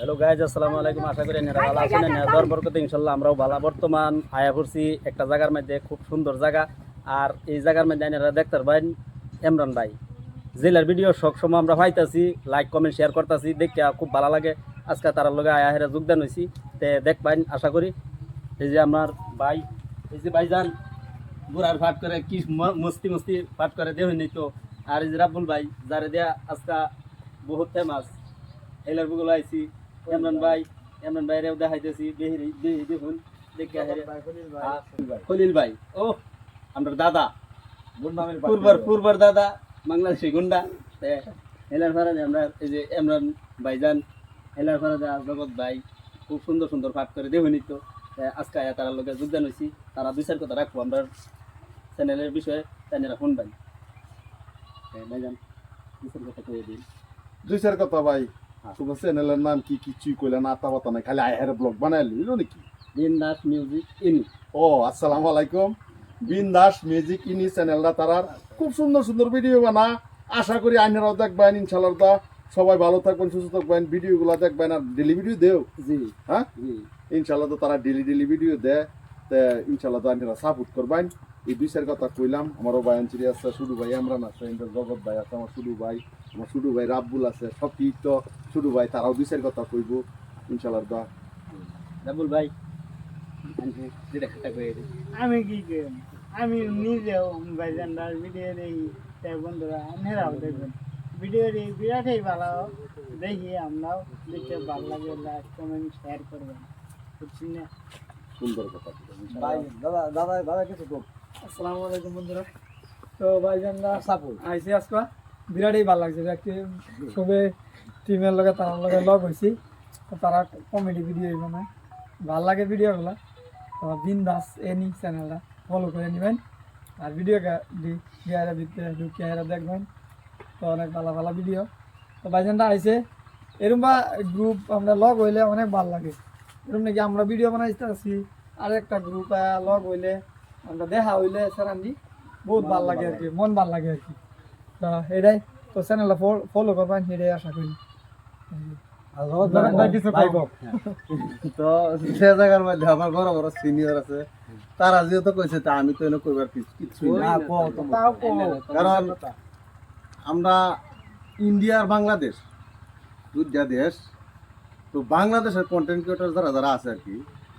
Hello guys আসসালামু আলাইকুম। আশা করি আপনারা ভালো আছেন। দর বরকতে ইনশাল্লাহ আমরাও ভালো। বর্তমান আয়া করছি একটা জায়গার মধ্যে খুব সুন্দর জায়গা। আর এই জায়গার মধ্যে আপনারা দেখতে পারবেন ইমরান ভাই। জেলার ভিডিও সব সময় আমরা পাইতাছি লাইক কমেন্ট শেয়ার করতেছি। দেখতে খুব ভালো লাগে। আজকে তার লগে আয়া হেরা যোগদান হয়েছি তে দেখবেন আশা করি এই যে আমার ভাই এই যে ভাইজান বুড়ার ফাট করে কি মস্তি মস্তি ফাট করে দেহ নি তো। আর এই যে রাব্বুল ভাই যারে দেয়া আজকে বহুত ফেমাস এলার বুগুলো আইছি। ইমরান ভাই ইমরান ভাইরেও দেখাইতেছি বেহিরি বেহি দেখুন, দেখে খলিল ভাই, ও আমরা দাদা। পূর্বর পূর্বর দাদা, বাংলাদেশি গুন্ডা। হেলার ফারাদে আমরা এই যে ইমরান ভাইজান হেলার ফারাদে জগৎ ভাই খুব সুন্দর সুন্দর পাঠ করে দেহুনি তো, আজকে তারা লোকে যোগদান হয়েছি তারা দুই চার কথা রাখব আমরা চ্যানেলের বিষয়ে চ্যানেল শুনবেন ভাইজান দুই চার কথা কয়ে দিন। দুই চার কথা ভাই। তোমার চ্যানেলের নাম কি কিছুই কইলে না আতা পাতা নাই খালি আহের ব্লগ বানাইলি বুঝলো নাকি? দিন দাস মিউজিক ইন। ও আসসালামু আলাইকুম। বিন্দাস মিউজিক ইনি চ্যানেলটা তারার খুব সুন্দর সুন্দর ভিডিও বানা। আশা করি আইনেরাও দেখবেন ইনশাল্লাহ দা। সবাই ভালো থাকবেন সুস্থ থাকবেন ভিডিওগুলো দেখবেন আর ডেলি ভিডিও দেও? জি। হ্যাঁ? জি। ইনশাল্লাহ তো তারা ডেলি ডেলি ভিডিও দেয়। তে ইনশাল্লাহ তো আইনেরা সাপোর্ট করবেন। এই দুই কথা কইলাম আমারও ভাই আঞ্চলি আছে শুধু ভাই আমরান আছে জগৎ ভাই আছে আমার শুধু ভাই আমার শুধু ভাই রাব্বুল আছে সব তো শুধু ভাই তারাও দুই কথা কইব ইনশাল্লাহ দা রাবুল ভাই আমি কি আমি নিজেও ভাইজানদার ভিডিও দেখি তাই বন্ধুরা আপনারাও দেখবেন। ভিডিও দেখি বিরাটই ভালো দেখি আমরাও দেখতে ভালো লাগে লাইক কমেন্ট শেয়ার করবেন। বুঝছি না? সুন্দর কথা দাদা দাদা দাদা কিছু তো আসসালামু আলাইকুম বন্ধুরা। তো ভাইজানরা সাপোর্ট। আইসি আজকা। বিরাটই ভালো লাগছে একটি সবে টিমের লগে তার লগে লগ হয়েছি তো তারা কমেডি ভিডিও বানায়। ভালো লাগে ভিডিওগুলো তো বিন্দাস এনি চ্যানেলটা ফলো করে নেবেন। আর ভিডিও গিয়ারা ভিতরে ঢুকিয়ে দেখবেন। তো অনেক ভালো ভালো ভিডিও তো ভাইজানরা আইসে। এরকম বা গ্রুপ আমরা লগ হইলে অনেক ভালো লাগে। এরকম নাকি আমরা ভিডিও বানাইতে আছি আর একটা গ্রুপ লগ হইলে আমরা দেখা হইলে সেরান্দি বহুত ভালো লাগে আর কি মন ভালো লাগে আর কি। তো এটাই তো চ্যানেলটা ফলো করবেন এটাই আশা করি। তো সে জায়গার মধ্যে আমার বড় বড় সিনিয়র আছে। তারা যেহেতু কইছে তা আমি তো এনে কইবার কিছু কারণ আমরা ইন্ডিয়া আর বাংলাদেশ দুইটা দেশ। তো বাংলাদেশের কন্টেন্ট ক্রিয়েটর যারা যারা আছে আর কি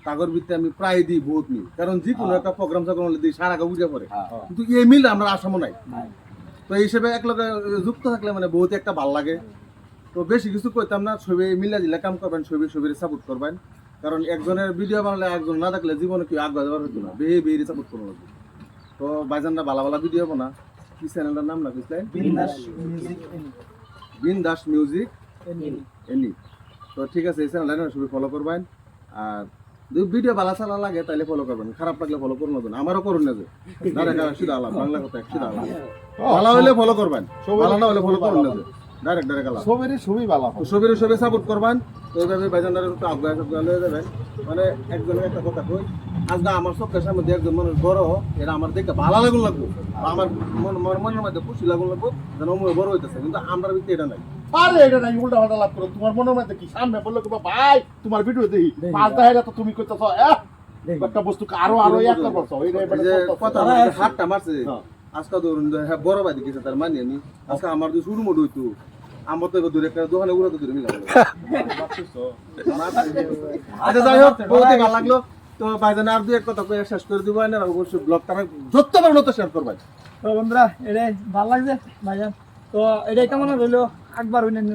তাগর ভিত্তি আমি প্রায় দিই বহুত মিল কারণ যে কোনো একটা প্রোগ্রাম হলে দিই সারা বুঝে পড়ে। কিন্তু এই মিল আমরা আসামও নাই। তো এই হিসেবে এক লগে যুক্ত থাকলে মানে বহুত একটা ভালো লাগে। তো বেশি কিছু কইতাম না ছবি মিলা দিলে কাম করবেন ছবি ছবির সাপোর্ট করবেন। কারণ একজনের ভিডিও বানালে একজন না থাকলে জীবনে কি আগ যাবার হতো না। বেয়ে বেয়ে সাপোর্ট করব লাগবে তো বাইজানরা ভালো ভালো ভিডিও বানা। কি চ্যানেলটার নাম না বুঝলেন? বিন্দাস বিন দাস মিউজিক এনি এনি তো ঠিক আছে এই চ্যানেলটা সবাই ফলো করবেন। আর ভিডিও ভালো চালা লাগে তাহলে ফলো করবেন। খারাপ লাগলে ফলো করুন না আমারও করুন না যে। শুধু আলাপ। বাংলা কথা শুধু আলাপ। ভালো হলে ফলো করবেন। ভালো না হলে ফলো করুন না যে। ডাইরেক্ট ডাইরেক্ট আলাপ। সবেরই খুবই ভালো তো সবের সবে সাপোর্ট করবেন। তো এইভাবে বাইজানদার একটু আগ্রহ আগ্রহ লয়ে যাবেন। মানে একজনের একটা কথা কই আজ না আমার চোখের সামনে দিয়ে একজন মানুষ বড় এরা আমার দেখতে ভালো লাগুন লাগবো। আমার মনের মধ্যে খুশি লাগুন লাগবো যেন বড় হইতেছে। কিন্তু আমরা ভিত্তি এটা নাই। আরে এটা নাই উল্টা পাল্টা লাভ করো। তোমার মনের মধ্যে কি? সামনে বলল কি ভাই তোমার ভিডিও দেখি। পাঁচ দাহেরা তো তুমি কইতেছ একটা বস্তু আরও আরও যে কথা হাতটা মারছে। আজকে ধরুন হ্যাঁ বড় ভাই দেখেছে তার মানি আমি আজকে আমার যদি শুরু মোট হইতো আমার তো দূরে একটা দোকানে উড়াতে দূরে মিলা আচ্ছা যাই হোক বহুতই ভালো লাগল। তো ভাইজান আর দুই এক কথা কয়ে শেষ করে দিব না? অবশ্যই ব্লগ তারা যত পারবেন তত শেয়ার করবেন তো বন্ধুরা এটাই ভালো লাগছে ভাইজান। তো এটাই কেমন রইল। একবার হইলেন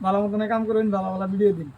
ভালো মতনে কাম করবেন ভালো ভালো ভিডিও দিন।